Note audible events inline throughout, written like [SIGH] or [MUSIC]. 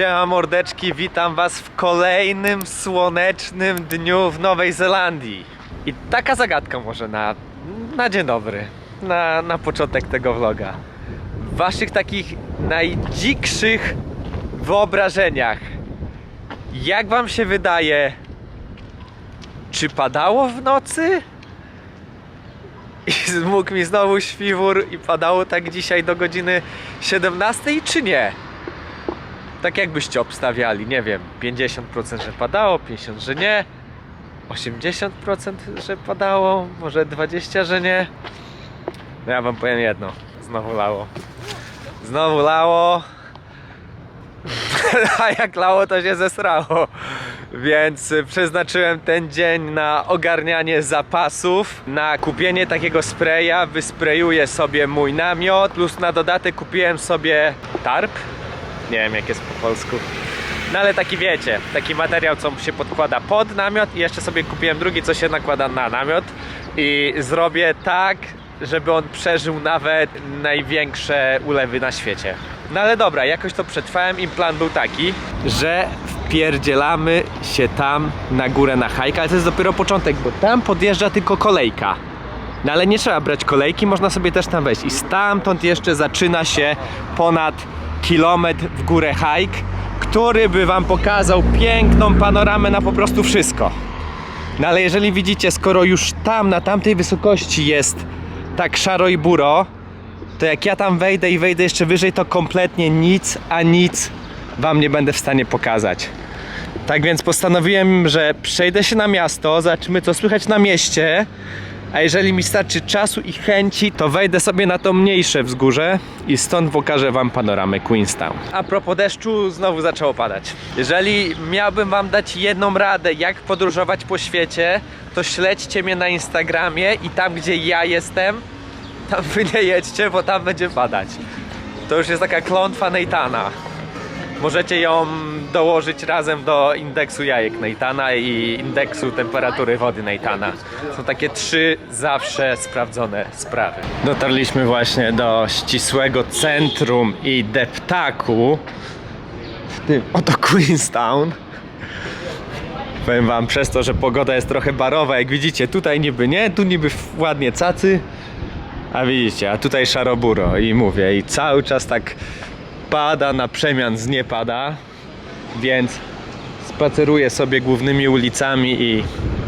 Siema mordeczki, witam was w kolejnym słonecznym dniu w Nowej Zelandii. I taka zagadka może na, na dzień dobry, na, na początek tego vloga. W waszych takich najdzikszych wyobrażeniach, jak wam się wydaje, czy padało w nocy? I zmógł mi znowu śpiwór i padało tak dzisiaj do godziny 17 czy nie? Tak jakbyście obstawiali, nie wiem, 50% że padało, 50% że nie, 80% że padało, może 20% że nie. No ja wam powiem jedno, znowu lało. Znowu lało. [LAUGHS] A jak lało to się zesrało. Więc przeznaczyłem ten dzień na ogarnianie zapasów, na kupienie takiego spraya, wysprejuję sobie mój namiot, plus na dodatek kupiłem sobie tarp, nie wiem jak jest po polsku. No ale taki wiecie, taki materiał, co się podkłada pod namiot i jeszcze sobie kupiłem drugi, co się nakłada na namiot i zrobię tak, żeby on przeżył nawet największe ulewy na świecie. No ale dobra, jakoś to przetrwałem i plan był taki, że wpierdzielamy się tam na górę na hajkę, ale to jest dopiero początek, bo tam podjeżdża tylko kolejka. No ale nie trzeba brać kolejki, można sobie też tam wejść. I stamtąd jeszcze zaczyna się ponad kilometr w górę hike, który by wam pokazał piękną panoramę na po prostu wszystko. No ale jeżeli widzicie, skoro już tam, na tamtej wysokości jest tak szaro i buro, to jak ja tam wejdę i wejdę jeszcze wyżej, to kompletnie nic, a nic wam nie będę w stanie pokazać. Tak więc postanowiłem, że przejdę się na miasto, zobaczymy co słychać na mieście. A jeżeli mi starczy czasu i chęci, to wejdę sobie na to mniejsze wzgórze i stąd pokażę wam panoramę Queenstown. A propos deszczu, znowu zaczęło padać. Jeżeli miałbym wam dać jedną radę, jak podróżować po świecie, to śledźcie mnie na Instagramie i tam, gdzie ja jestem, tam wy nie jedźcie, bo tam będzie padać. To już jest taka klątwa Neitana. Możecie ją dołożyć razem do indeksu jajek Neitana i indeksu temperatury wody Neitana. Są takie trzy zawsze sprawdzone sprawy. Dotarliśmy właśnie do ścisłego centrum i deptaku w tym oto Queenstown. Powiem wam przez to, że pogoda jest trochę barowa, jak widzicie, tutaj niby nie, tu niby ładnie cacy, a widzicie, a tutaj szaroburo i mówię, i cały czas tak pada na przemian z nie pada, więc spaceruję sobie głównymi ulicami i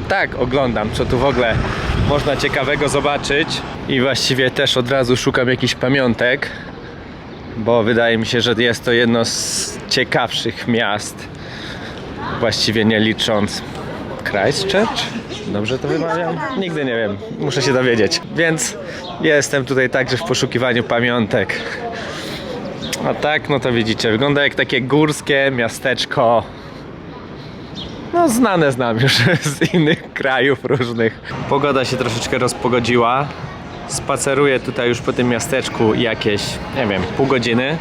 tak oglądam, co tu w ogóle można ciekawego zobaczyć i właściwie też od razu szukam jakichś pamiątek, bo wydaje mi się, że jest to jedno z ciekawszych miast, właściwie nie licząc Christchurch? Dobrze to wymawiam? Nigdy nie wiem, muszę się dowiedzieć. Więc jestem tutaj także w poszukiwaniu pamiątek. A tak, no to widzicie, wygląda jak takie górskie miasteczko. No, znane znam już [LAUGHS] z innych krajów różnych. Pogoda się troszeczkę rozpogodziła. Spaceruję tutaj już po tym miasteczku jakieś, nie wiem, pół godziny.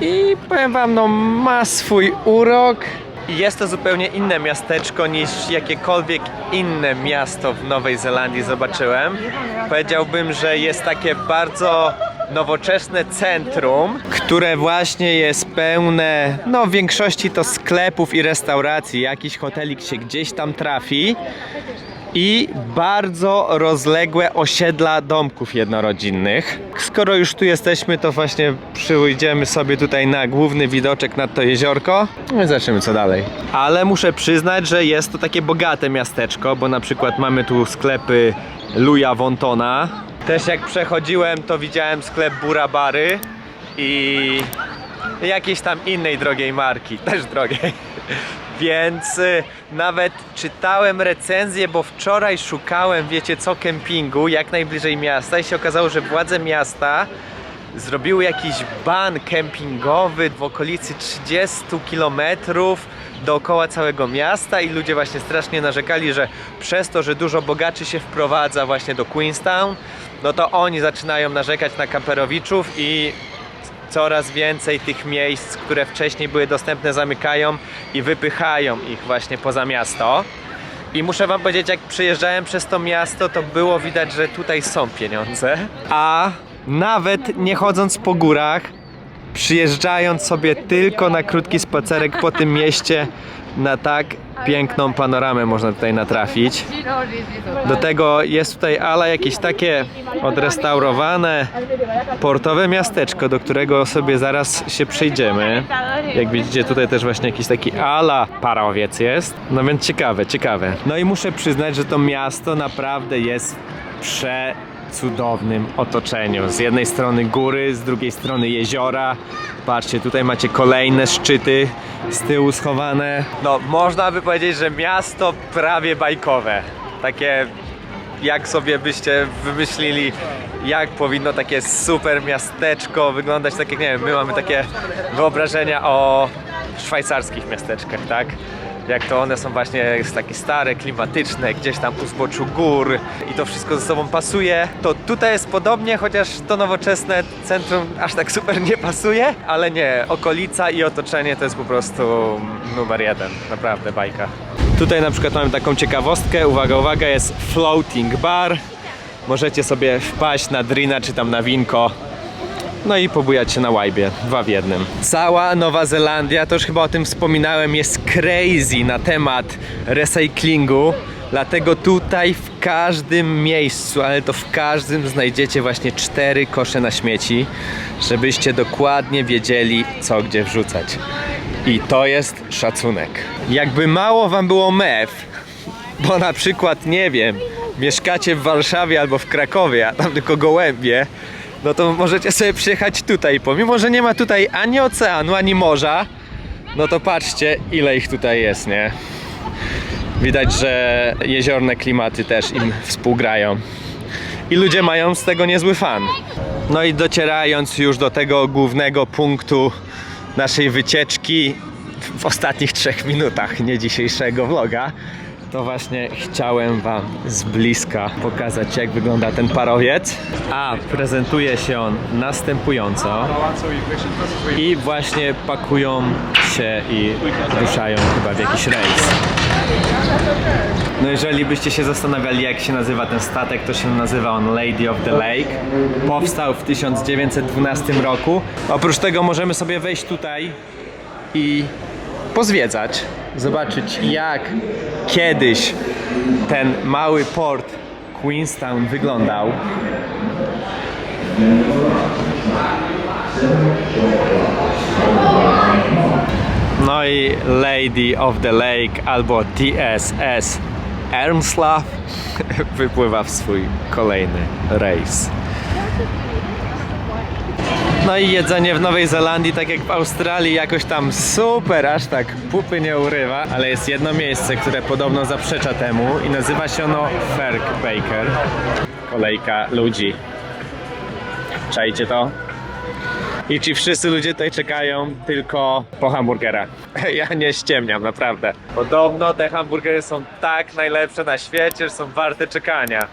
I powiem wam, no ma swój urok. Jest to zupełnie inne miasteczko niż jakiekolwiek inne miasto w Nowej Zelandii zobaczyłem. Powiedziałbym, że jest takie bardzo nowoczesne centrum, które właśnie jest pełne, no w większości to sklepów i restauracji, jakiś hotelik się gdzieś tam trafi i bardzo rozległe osiedla domków jednorodzinnych. Skoro już tu jesteśmy, to właśnie przyjdziemy sobie tutaj na główny widoczek nad to jeziorko no i zobaczymy co dalej. Ale muszę przyznać, że jest to takie bogate miasteczko, bo na przykład mamy tu sklepy Luja Wontona. Też jak przechodziłem, to widziałem sklep Burabary i jakiejś tam innej drogiej marki, [LAUGHS] też drogiej. Więc y, nawet czytałem recenzję, bo wczoraj szukałem, wiecie co, kempingu jak najbliżej miasta i się okazało, że władze miasta zrobiły jakiś ban kempingowy w okolicy 30 km dookoła całego miasta i ludzie właśnie strasznie narzekali, że przez to, że dużo bogaczy się wprowadza właśnie do Queenstown, no to oni zaczynają narzekać na kamperowiczów i coraz więcej tych miejsc, które wcześniej były dostępne, zamykają i wypychają ich właśnie poza miasto. I muszę wam powiedzieć, jak przyjeżdżałem przez to miasto, to było widać, że tutaj są pieniądze. A nawet nie chodząc po górach, przyjeżdżając sobie tylko na krótki spacerek po tym mieście, na tak piękną panoramę można tutaj natrafić. Do tego jest tutaj ala jakieś takie odrestaurowane portowe miasteczko, do którego sobie zaraz się przejdziemy. Jak widzicie tutaj też właśnie jakiś taki ala parowiec jest. No więc ciekawe, ciekawe. No i muszę przyznać, że to miasto naprawdę jest przecudownym otoczeniu. Z jednej strony góry, z drugiej strony jeziora. Patrzcie, tutaj macie kolejne szczyty z tyłu schowane. No, można by powiedzieć, że miasto prawie bajkowe. Takie jak sobie byście wymyślili, jak powinno takie super miasteczko wyglądać, tak jak nie wiem, my mamy takie wyobrażenia o szwajcarskich miasteczkach, tak? Jak to one są właśnie takie stare, klimatyczne, gdzieś tam u zboczu gór i to wszystko ze sobą pasuje, to tutaj jest podobnie, chociaż to nowoczesne centrum aż tak super nie pasuje, ale nie, okolica i otoczenie to jest po prostu numer jeden, naprawdę bajka. Tutaj na przykład mamy taką ciekawostkę, uwaga, uwaga, jest floating bar. Możecie sobie wpaść na drina czy tam na winko. No i pobujać się na łajbie, dwa w jednym. Cała Nowa Zelandia, to już chyba o tym wspominałem, jest crazy na temat recyklingu. Dlatego tutaj w każdym miejscu, ale to w każdym znajdziecie właśnie cztery kosze na śmieci, żebyście dokładnie wiedzieli, co gdzie wrzucać. I to jest szacunek. Jakby mało wam było mew, bo na przykład, nie wiem, mieszkacie w Warszawie albo w Krakowie, a tam tylko gołębie, no to możecie sobie przyjechać tutaj. Pomimo, że nie ma tutaj ani oceanu, ani morza, no to patrzcie, ile ich tutaj jest, nie? Widać, że jeziorne klimaty też im współgrają. I ludzie mają z tego niezły fan. No i docierając już do tego głównego punktu naszej wycieczki w- ostatnich trzech minutach, nie dzisiejszego vloga, to właśnie chciałem Wam z bliska pokazać, jak wygląda ten parowiec. A prezentuje się on następująco. I właśnie pakują się i ruszają chyba w jakiś rejs. No jeżeli byście się zastanawiali jak się nazywa ten statek, to się nazywa on Lady of the Lake. Powstał w 1912 roku. Oprócz tego możemy sobie wejść tutaj i pozwiedzać, zobaczyć jak kiedyś ten mały port Queenstown wyglądał. No i Lady of the Lake albo DSS Ermslav [LAUGHS] wypływa w swój kolejny rejs. No i jedzenie w Nowej Zelandii, tak jak w Australii, jakoś tam super, aż tak pupy nie urywa, ale jest jedno miejsce, które podobno zaprzecza temu i nazywa się ono Ferg Baker. Kolejka ludzi. Czajcie to? I ci wszyscy ludzie tutaj czekają tylko po hamburgera. [LAUGHS] Ja nie ściemniam, naprawdę. Podobno te hamburgery są tak najlepsze na świecie, że są warte czekania.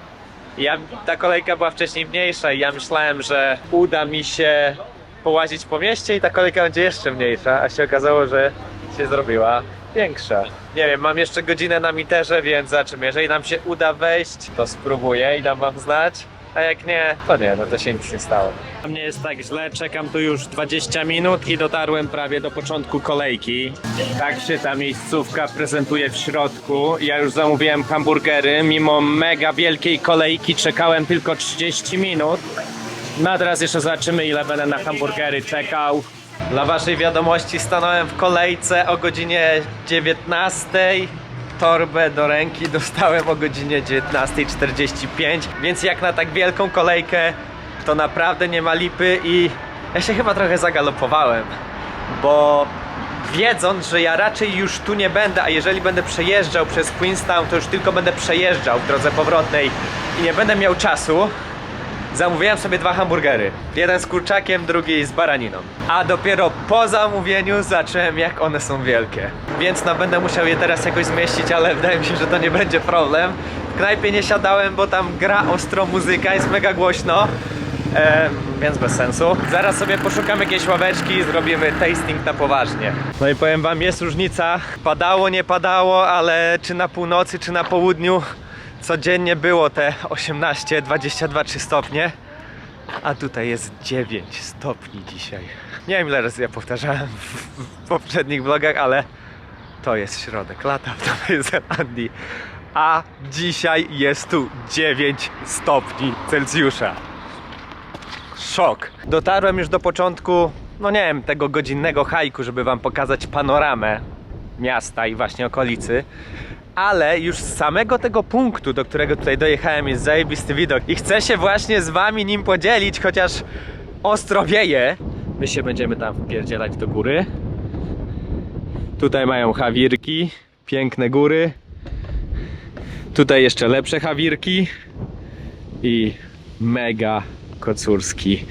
Ja, ta kolejka była wcześniej mniejsza i ja myślałem, że uda mi się połazić po mieście i ta kolejka będzie jeszcze mniejsza, a się okazało, że się zrobiła większa. Nie wiem, mam jeszcze godzinę na miterze, więc zobaczymy. Jeżeli nam się uda wejść, to spróbuję i dam wam znać. A jak nie, to nie, no to się nic nie stało. Dla mnie jest tak źle, czekam tu już 20 minut i dotarłem prawie do początku kolejki. Tak się ta miejscówka prezentuje w środku. Ja już zamówiłem hamburgery, mimo mega wielkiej kolejki czekałem tylko 30 minut. No a teraz jeszcze zobaczymy ile będę na hamburgery czekał. Dla waszej wiadomości stanąłem w kolejce o godzinie 19. Torbę do ręki dostałem o godzinie 19.45, więc jak na tak wielką kolejkę to naprawdę nie ma lipy i ja się chyba trochę zagalopowałem, bo wiedząc, że ja raczej już tu nie będę, a jeżeli będę przejeżdżał przez Queenstown, to już tylko będę przejeżdżał w drodze powrotnej i nie będę miał czasu, Zamówiłem sobie dwa hamburgery. Jeden z kurczakiem, drugi z baraniną. A dopiero po zamówieniu zacząłem jak one są wielkie. Więc no będę musiał je teraz jakoś zmieścić, ale wydaje mi się, że to nie będzie problem. W knajpie nie siadałem, bo tam gra ostro muzyka, jest mega głośno. Więc bez sensu. Zaraz sobie poszukam jakiejś ławeczki i zrobimy tasting na poważnie. No i powiem wam, jest różnica. Padało, nie padało, ale czy na północy, czy na południu codziennie było te 18, 22, 3 stopnie. A tutaj jest 9 stopni dzisiaj. Nie wiem ile razy ja powtarzałem w, poprzednich vlogach, ale to jest środek lata w Nowej Zelandii. A dzisiaj jest tu 9 stopni Celsjusza. Szok. Dotarłem już do początku, no nie wiem, tego godzinnego hajku, żeby wam pokazać panoramę miasta i właśnie okolicy. Ale już z samego tego punktu, do którego tutaj dojechałem, jest zajebisty widok. I chcę się właśnie z wami nim podzielić, chociaż ostro wieje. My się będziemy tam wpierdzielać do góry. Tutaj mają hawirki, piękne góry. Tutaj jeszcze lepsze hawirki i mega kocurski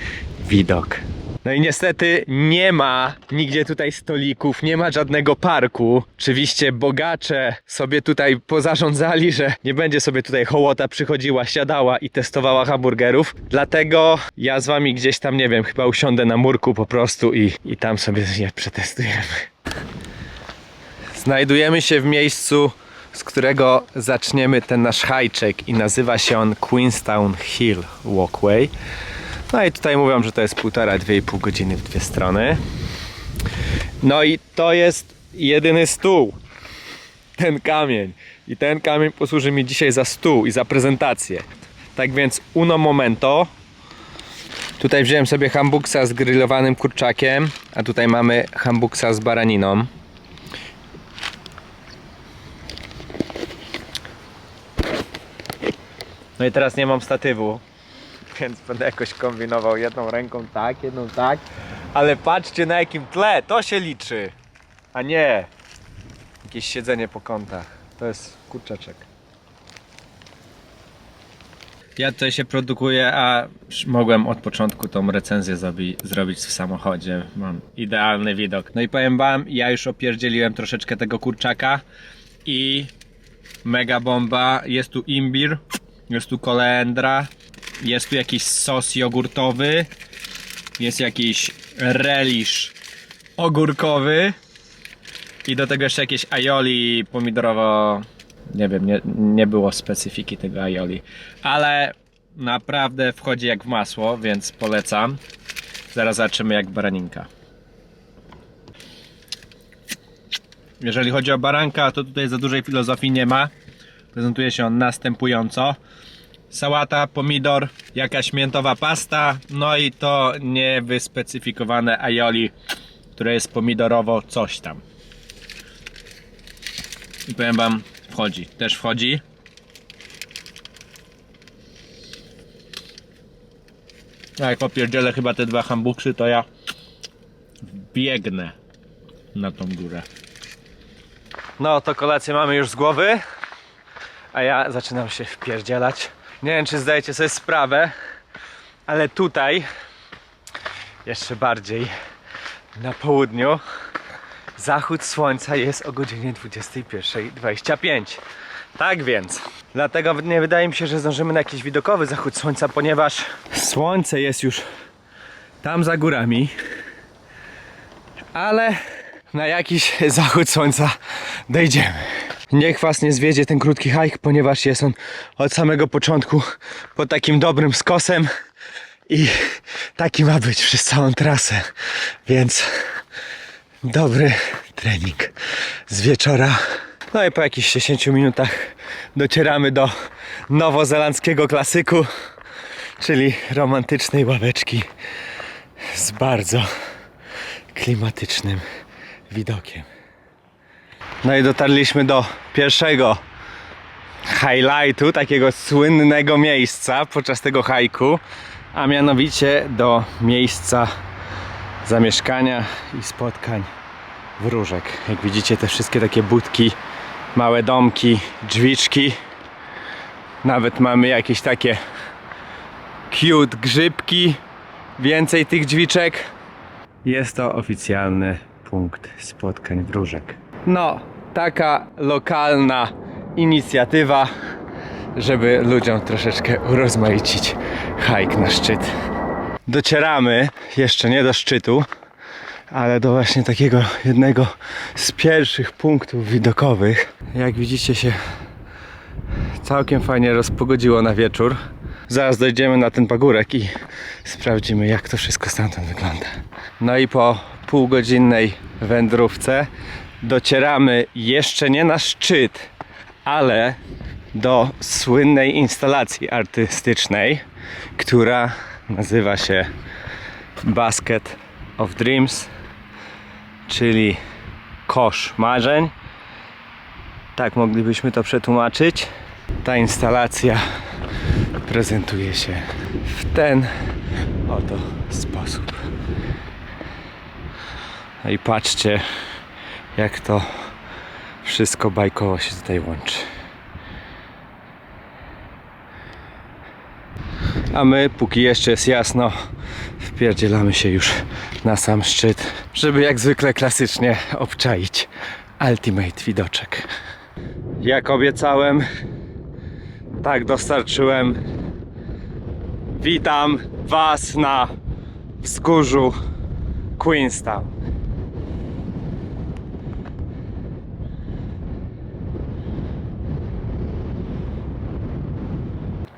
widok. No i niestety nie ma nigdzie tutaj stolików, nie ma żadnego parku. Oczywiście bogacze sobie tutaj pozarządzali, że nie będzie sobie tutaj hołota przychodziła, siadała i testowała hamburgerów. Dlatego ja z wami gdzieś tam, nie wiem, chyba usiądę na murku po prostu i, i tam sobie je przetestujemy. Znajdujemy się w miejscu, z którego zaczniemy ten nasz hajczek i nazywa się on Queenstown Hill Walkway. No i tutaj mówią, że to jest półtora, dwie i pół godziny w dwie strony. No i to jest jedyny stół. Ten kamień. I ten kamień posłuży mi dzisiaj za stół i za prezentację. Tak więc uno momento. Tutaj wziąłem sobie hambuksa z grillowanym kurczakiem, a tutaj mamy hambuksa z baraniną. No i teraz nie mam statywu, więc będę jakoś kombinował jedną ręką tak, jedną tak. Ale patrzcie na jakim tle, to się liczy, a nie jakieś siedzenie po kątach. To jest kurczaczek. Ja tutaj się produkuję, a mogłem od początku tą recenzję zrobi, zrobić w samochodzie. Mam idealny widok. No i powiem wam, ja już opierdzieliłem troszeczkę tego kurczaka i mega bomba. Jest tu imbir, jest tu kolendra, jest tu jakiś sos jogurtowy, jest jakiś relish ogórkowy i do tego jeszcze jakieś aioli pomidorowo. Nie wiem, nie, nie było specyfiki tego aioli, ale naprawdę wchodzi jak w masło, więc polecam. Zaraz zobaczymy jak baraninka. Jeżeli chodzi o baranka, to tutaj za dużej filozofii nie ma. Prezentuje się on następująco. Sałata, pomidor, jakaś miętowa pasta, no i to niewyspecyfikowane aioli, które jest pomidorowo coś tam. I powiem wam, wchodzi, też wchodzi. A jak opierdzielę chyba te dwa hambuksy, to ja biegnę na tą górę. No, to kolację mamy już z głowy, a ja zaczynam się wpierdzielać. Nie wiem, czy zdajecie sobie sprawę, ale tutaj, jeszcze bardziej na południu, zachód słońca jest o godzinie 21.25. Tak więc, dlatego nie wydaje mi się, że zdążymy na jakiś widokowy zachód słońca, ponieważ słońce jest już tam za górami, ale na jakiś zachód słońca dojdziemy. Niech was nie zwiedzie ten krótki hike, ponieważ jest on od samego początku pod takim dobrym skosem i taki ma być przez całą trasę. Więc dobry trening z wieczora. No i po jakichś 10 minutach docieramy do nowozelandzkiego klasyku, czyli romantycznej ławeczki z bardzo klimatycznym widokiem. No i dotarliśmy do pierwszego highlightu, takiego słynnego miejsca podczas tego hajku, a mianowicie do miejsca zamieszkania i spotkań wróżek. Jak widzicie, te wszystkie takie budki, małe domki, drzwiczki. Nawet mamy jakieś takie cute grzybki, więcej tych drzwiczek. Jest to oficjalny punkt spotkań wróżek. No, taka lokalna inicjatywa, żeby ludziom troszeczkę urozmaicić hajk na szczyt. Docieramy jeszcze nie do szczytu, ale do właśnie takiego jednego z pierwszych punktów widokowych. Jak widzicie się całkiem fajnie rozpogodziło na wieczór. Zaraz dojdziemy na ten pagórek i sprawdzimy, jak to wszystko stamtąd wygląda. No i po półgodzinnej wędrówce docieramy jeszcze nie na szczyt, ale do słynnej instalacji artystycznej, która nazywa się Basket of Dreams, czyli kosz marzeń. Tak moglibyśmy to przetłumaczyć. Ta instalacja prezentuje się w ten oto sposób. No i patrzcie, jak to wszystko bajkowo się tutaj łączy. A my, póki jeszcze jest jasno, wpierdzielamy się już na sam szczyt, żeby jak zwykle klasycznie obczaić ultimate widoczek. Jak obiecałem, tak dostarczyłem. Witam Was na wzgórzu Queenstown.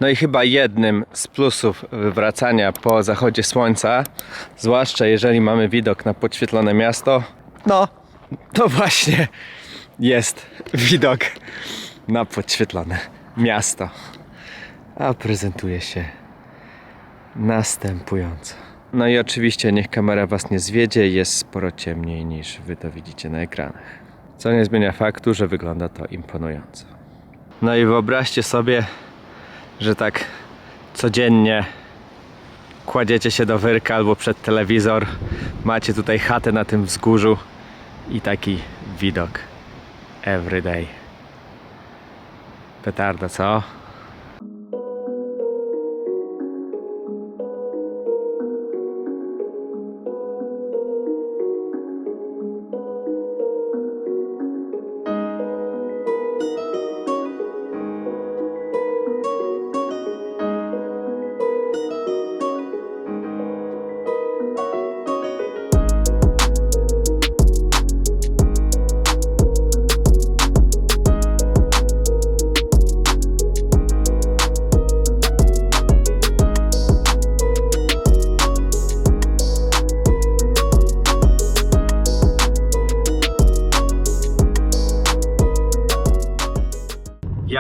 No i chyba jednym z plusów wracania po zachodzie słońca, zwłaszcza jeżeli mamy widok na podświetlone miasto, no to właśnie jest widok na podświetlone miasto. A prezentuje się następująco. No i oczywiście niech kamera Was nie zwiedzie, jest sporo ciemniej niż Wy to widzicie na ekranach. Co nie zmienia faktu, że wygląda to imponująco. No i wyobraźcie sobie, że tak codziennie kładziecie się do wyrka albo przed telewizor, macie tutaj chatę na tym wzgórzu i taki widok every day. Petarda, co?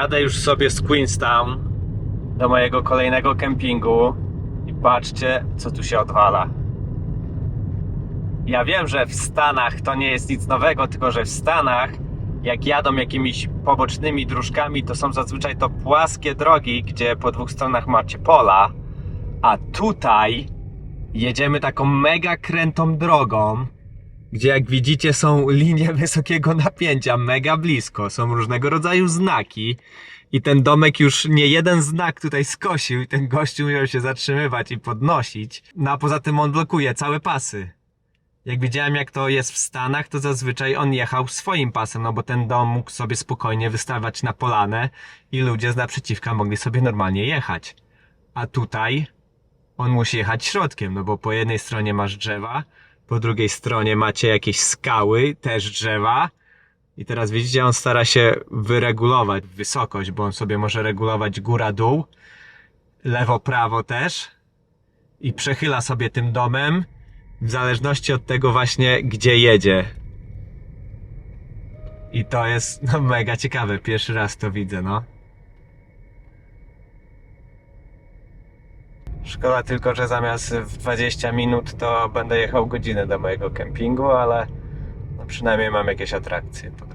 Jadę już sobie z Queenstown do mojego kolejnego kempingu i patrzcie, co tu się odwala. Ja wiem, że w Stanach to nie jest nic nowego, tylko że w Stanach, jak jadą jakimiś pobocznymi dróżkami, to są zazwyczaj to płaskie drogi, gdzie po dwóch stronach macie pola, a tutaj jedziemy taką mega krętą drogą, gdzie jak widzicie są linie [LAUGHS] wysokiego napięcia, mega blisko, są różnego rodzaju znaki i ten domek już nie jeden znak tutaj skosił i ten gościu musiał się zatrzymywać i podnosić. No a poza tym on blokuje całe pasy. Jak widziałem jak to jest w Stanach, to zazwyczaj on jechał swoim pasem, no bo ten dom mógł sobie spokojnie wystawać na polanę i ludzie z naprzeciwka mogli sobie normalnie jechać. A tutaj on musi jechać środkiem, no bo po jednej stronie masz drzewa, po drugiej stronie macie jakieś skały, też drzewa. I teraz widzicie, on stara się wyregulować wysokość, bo on sobie może regulować góra-dół, lewo-prawo też. I przechyla sobie tym domem w zależności od tego właśnie, gdzie jedzie. I to jest no, mega ciekawe. Pierwszy raz to widzę, no. Szkoda tylko, że zamiast w 20 minut to będę jechał godzinę do mojego kempingu, ale no przynajmniej mam jakieś atrakcje po.